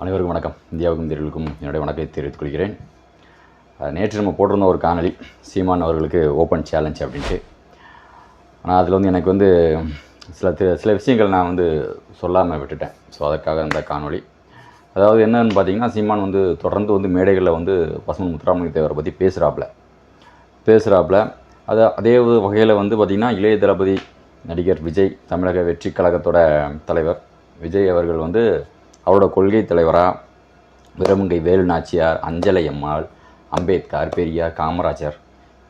அனைவருக்கும் வணக்கம். இந்தியாவுக்கும் தெருவுக்கும் என்னுடைய வணக்கத்தை தெரிவித்துக் கொள்கிறேன். நேற்று நம்ம போட்டிருந்த ஒரு காணொளி சீமான் அவர்களுக்கு ஓப்பன் சேலஞ்ச் அப்படின்ட்டு. ஆனால் அதில் வந்து எனக்கு வந்து சில சில விஷயங்கள் நான் வந்து சொல்லாமல் விட்டுட்டேன். ஸோ அதற்காக அந்த காணொளி. அதாவது என்னன்னு பார்த்தீங்கன்னா சீமான் வந்து தொடர்ந்து வந்து மேடைகளில் வந்து பசுமன் முத்துராமலிங்க தேவரை பற்றி பேசுகிறாப்புல பேசுகிறாப்புல அது அதே வகையில் வந்து பார்த்திங்கன்னா இளைய தளபதி நடிகர் விஜய் தமிழக வெற்றி கழகத்தோட தலைவர் விஜய் அவர்கள் வந்து அவரோட கொள்கை தலைவராக விரமுங்கை வேலு நாச்சியார் அஞ்சலை அம்மாள் அம்பேத்கர் பெரியார் காமராஜர்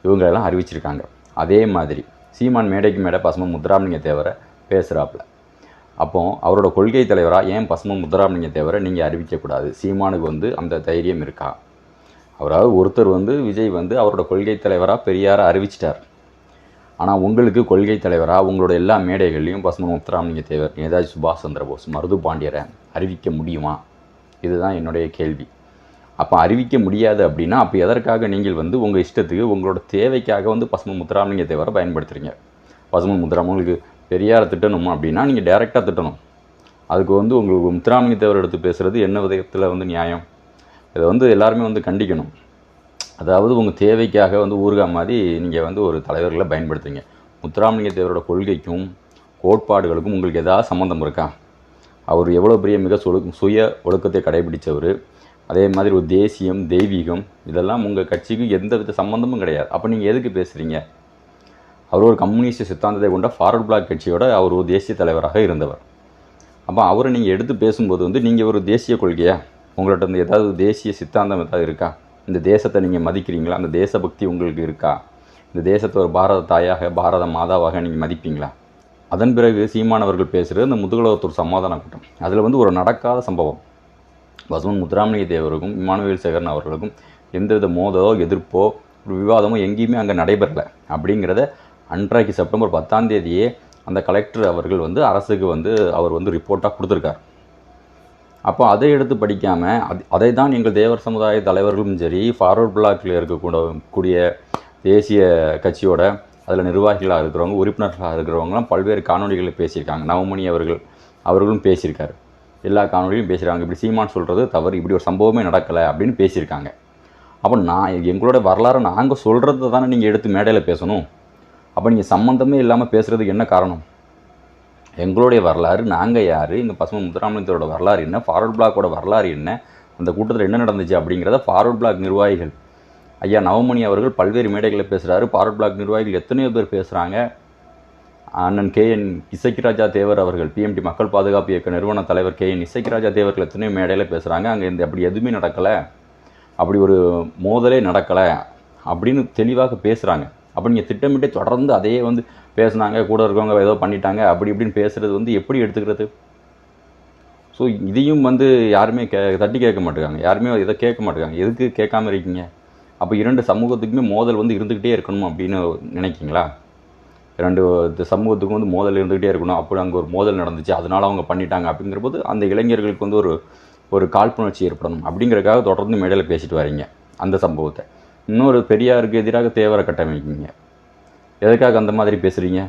இவங்களெல்லாம் அறிவிச்சிருக்காங்க. அதே மாதிரி சீமான் மேடைக்கு மேடை பசும முத்துராமலிங்க தேவரை பேசுகிறாப்புல அப்போ அவரோட கொள்கை தலைவராக ஏன் பசும முத்துராமலிங்க தேவரை நீங்கள் அறிவிக்கக்கூடாது சீமானுக்கு வந்து அந்த தைரியம் இருக்கா? அவராவது ஒருத்தர் வந்து விஜய் வந்து அவரோட கொள்கை தலைவராக பெரியாரை அறிவிச்சிட்டார். ஆனால் உங்களுக்கு கொள்கை தலைவராக உங்களோட எல்லா மேடைகள்லையும் பசும முத்துராமலிங்க தேவர் நேதாஜி சுபாஷ் சந்திர போஸ் மருது பாண்டியரை அறிவிக்க முடியுமா? இதுதான் என்னுடைய கேள்வி. அப்போ அறிவிக்க முடியாது அப்படின்னா அப்போ எதற்காக நீங்கள் வந்து உங்கள் இஷ்டத்துக்கு உங்களோட தேவைக்காக வந்து பசும முத்துராமலிங்க தேவரை பயன்படுத்துகிறீங்க பசுமன் முத்துராமன் உங்களுக்கு பெரியாரை திட்டணும் அப்படின்னா நீங்கள் டைரெக்டாக திட்டணும். அதுக்கு வந்து உங்களுக்கு முத்துராமலிங்க தேவர் எடுத்து பேசுகிறது என்ன விதத்தில் வந்து நியாயம்? இதை வந்து எல்லாருமே வந்து கண்டிக்கணும். அதாவது உங்கள் தேவைக்காக வந்து ஊறுகாய் மாதிரி நீங்கள் வந்து ஒரு தலைவர்களை பயன்படுத்துறீங்க. முத்துராமலிங்க தேவரோட கொள்கைக்கும் கோட்பாடுகளுக்கும் உங்களுக்கு ஏதாவது சம்மந்தம் இருக்கா? அவர் எவ்வளோ பெரிய மிக சொலு சுய ஒழுக்கத்தை கடைபிடித்தவர் அதே மாதிரி ஒரு தேசியம் தெய்வீகம் இதெல்லாம் உங்கள் கட்சிக்கு எந்த வித சம்மந்தமும் கிடையாது. அப்போ நீங்கள் எதுக்கு பேசுகிறீங்க அவர் ஒரு கம்யூனிஸ்ட் சித்தாந்தத்தை கொண்ட ஃபார்வர்ட் பிளாக் கட்சியோட அவர் ஒரு தேசிய தலைவராக இருந்தவர். அப்போ அவரை நீங்கள் எடுத்து பேசும்போது வந்து நீங்கள் ஒரு தேசிய கொள்கையா? உங்கள்கிட்ட வந்து ஏதாவது தேசிய சித்தாந்தம் ஏதாவது இருக்கா? இந்த தேசத்தை நீங்கள் மதிக்கிறீங்களா? அந்த தேசபக்தி உங்களுக்கு இருக்கா? இந்த தேசத்தை ஒரு பாரத தாயாக பாரத மாதாவாக நீங்கள் மதிப்பீங்களா? அதன் பிறகு சீமானவர்கள் பேசுகிறது இந்த முதுகுலகத்தூர் சமாதான கூட்டம். அதில் வந்து ஒரு நடக்காத சம்பவம். பசுமன் முத்துராமலிங்க தேவருக்கும் இமானுவேல் சேகரன் அவர்களுக்கும் எந்தவித மோதலோ எதிர்ப்போ ஒரு விவாதமோ எங்கேயுமே அங்கே நடைபெறலை. அப்படிங்கிறத அன்றைக்கு செப்டம்பர் பத்தாம் தேதியே அந்த கலெக்டர் அவர்கள் வந்து அரசுக்கு வந்து அவர் வந்து ரிப்போர்ட்டாக கொடுத்துருக்கார். அப்போ அதை எடுத்து படிக்காமல் அது அதை தான் எங்கள் தேவர் சமுதாய தலைவர்களும் சரி ஃபார்வர்ட் பிளாக்கில் இருக்கக்கூட கூடிய தேசிய கட்சியோட அதில் நிர்வாகிகளாக இருக்கிறவங்க உறுப்பினர்களாக இருக்கிறவங்களாம் பல்வேறு காணொலிகளில் பேசியிருக்காங்க. நவமணி அவர்கள் அவர்களும் பேசியிருக்காரு. எல்லா காணொலியும் பேசுகிறாங்க இப்படி சீமான் சொல்கிறது தவறு. இப்படி ஒரு சம்பவமே நடக்கலை அப்படின்னு பேசியிருக்காங்க. அப்போ நான் எங்களோட வரலாறை நாங்கள் சொல்கிறது தானே நீங்கள் எடுத்து மேடையில் பேசணும்? அப்போ நீங்கள் சம்மந்தமே இல்லாமல் பேசுகிறதுக்கு என்ன காரணம்? எங்களுடைய வரலாறு நாங்கள் யார் இந்த பசுமை முத்துராமலிங்கத்தோட வரலாறு என்ன ஃபார்வர்ட் பிளாக்கோட வரலாறு என்ன அந்த கூட்டத்தில் என்ன நடந்துச்சு அப்படிங்கிறத ஃபார்வர்ட் பிளாக் நிர்வாகிகள் ஐயா நவமணி அவர்கள் பல்வேறு மேடைகளில் பேசுகிறாரு ஃபார்வர்ட் பிளாக் நிர்வாகிகள் எத்தனையோ பேர் பேசுகிறாங்க அண்ணன் கே என் இசக்கிராஜா தேவர் அவர்கள் பிஎம்டி மக்கள் பாதுகாப்பு இயக்க நிறுவன தலைவர் கே என் இசக்கிராஜா தேவர்கள் எத்தனையோ மேடையில் பேசுகிறாங்க அங்கே இந்த அப்படி எதுவுமே நடக்கலை. அப்படி ஒரு மோதலே நடக்கலை அப்படின்னு தெளிவாக பேசுகிறாங்க அப்போ நீங்கள் திட்டமிட்டே தொடர்ந்து அதையே வந்து பேசுனாங்க கூட இருக்கவங்க ஏதோ பண்ணிட்டாங்க அப்படி இப்படின்னு பேசுகிறது வந்து எப்படி எடுத்துக்கிறது? ஸோ இதையும் வந்து யாருமே கே தட்டி கேட்க மாட்டேங்காங்க. யாருமே இதை கேட்க மாட்டேங்காங்க. எதுக்கு கேட்காம இருக்கீங்க? அப்போ இரண்டு சமூகத்துக்குமே மோதல் வந்து இருந்துக்கிட்டே இருக்கணும் அப்படின்னு நினைக்கிங்களா ரெண்டு சமூகத்துக்கும் வந்து மோதல் இருந்துக்கிட்டே இருக்கணும். அப்படி அங்கே ஒரு மோதல் நடந்துச்சு. அதனால அவங்க பண்ணிட்டாங்க. அப்படிங்கிற போது அந்த இளைஞர்களுக்கு வந்து ஒரு ஒரு காழ்ப்புணர்ச்சி ஏற்படணும். அப்படிங்கிறதுக்காக தொடர்ந்து மேடையில் பேசிட்டு வரீங்க. அந்த சம்பவத்தை. இன்னொரு பெரியாருக்கு எதிராக தேவரை கட்டமைக்கிங்க எதுக்காக அந்த மாதிரி பேசுகிறீங்க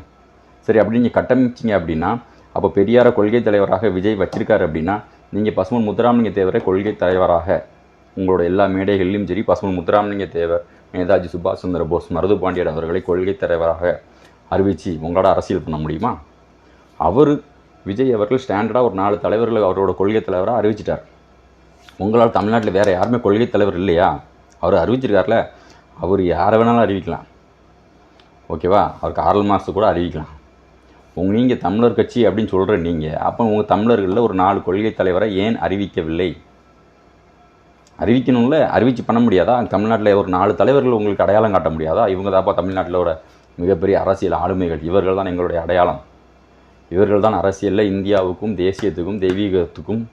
சரி அப்படி நீங்கள் கட்டமைச்சிங்க அப்படின்னா அப்போ பெரியாரை கொள்கை தலைவராக விஜய் வச்சிருக்காரு அப்படின்னா நீங்கள் பசுமன் முத்துராமலிங்க தேவரை கொள்கை தலைவராக உங்களோட எல்லா மேடைகளிலும் சரி பசுமன் முத்துராமலிங்க தேவர் நேதாஜி சுபாஷ் சந்திர போஸ் மருது பாண்டியன் அவர்களை கொள்கை தலைவராக அறிவித்து உங்களோட அரசியல் பண்ண முடியுமா? அவர் விஜய் அவர்கள் ஸ்டாண்டர்டாக ஒரு நாலு தலைவர்கள் அவரோட கொள்கை தலைவராக அறிவிச்சிட்டார். உங்களால் தமிழ்நாட்டில் வேறு யாருமே கொள்கை தலைவர் இல்லையா? அவர் அறிவிச்சிருக்கார்ல அவர் யாரை வேணாலும் அறிவிக்கலாம். ஓகேவா? அவர் காரல் மார்க்ஸ் கூட அறிவிக்கலாம். உங்கள் நீங்கள் தமிழர் கட்சி அப்படின்னு சொல்கிற நீங்கள் அப்போ உங்கள் தமிழர்களில் ஒரு நாலு கொள்கை தலைவரை ஏன் அறிவிக்கவில்லை? அறிவிக்கணும்ல? அறிவிச்சு பண்ண முடியாதா? தமிழ்நாட்டில் ஒரு நாலு தலைவர்கள் உங்களுக்கு அடையாளம் காட்ட முடியாதா? இவங்க தாப்பா தமிழ்நாட்டிலோட மிகப்பெரிய அரசியல் ஆளுமைகள். இவர்கள் தான் எங்களுடைய அடையாளம். இவர்கள் தான் அரசியலில் இந்தியாவுக்கும் தேசியத்துக்கும் தெய்வீகத்துக்கும்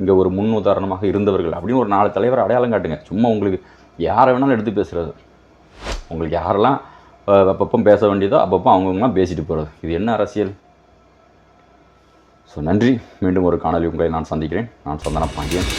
இங்கே ஒரு முன் உதாரணமாக இருந்தவர்கள். அப்படின்னு ஒரு நாலு தலைவர் அடையாளம் காட்டுங்க. சும்மா உங்களுக்கு யாரை வேணாலும் எடுத்து பேசுகிறது உங்களுக்கு யாரெல்லாம் அப்பப்போ பேச வேண்டியதோ அப்பப்போ அவங்கவுங்களாம் பேசிட்டு போகிறது இது என்ன அரசியல்? ஸோ நன்றி. மீண்டும் ஒரு காணொலி உங்களை நான் சந்திக்கிறேன். நான் சந்தன பாண்டியன்.